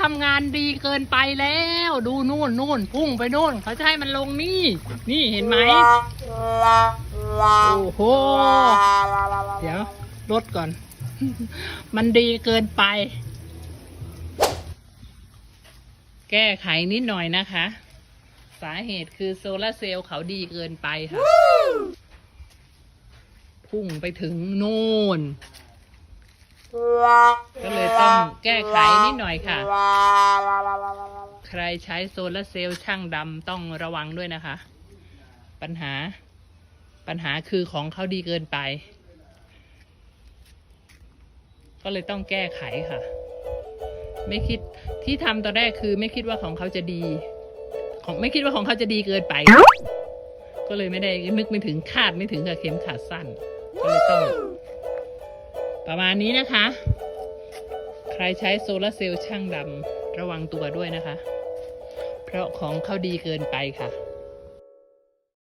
ทำงานดีเกินไปแล้ว ดูนู่นนู่นพุ่งไปนู่น เขาจะให้มันลงนี่ นี่เห็นไหมโอ้โห เดี๋ยวลดก่อน มันดีเกินไป แก้ไขนิดหน่อยนะคะ สาเหตุคือโซลาร์เซลล์เขาดีเกินไปค่ะ พุ่งไปถึงโน่น ก็เลยต้องแก้ไขนิดหน่อยค่ะ ใครใช้โซลาเซลล์ช่างดำต้องระวังด้วยนะคะ ปัญหา ปัญหาคือของเขาดีเกินไป ก็เลยต้องแก้ไขค่ะ ไม่คิดที่ทำตอนแรกคือ ไม่คิดว่าของเขาจะดี ของไม่คิดว่าของเขาจะดีเกินไป ก็เลยไม่ได้นึกไม่ถึงคาดไม่ถึงกับเข็มขาดสั้น ก็เลยต้อง ประมาณนี้นะคะ ใครใช้โซลาร์เซลล์ช่างดำระวังตัวด้วยนะคะ เพราะของเขาดีเกินไปค่ะ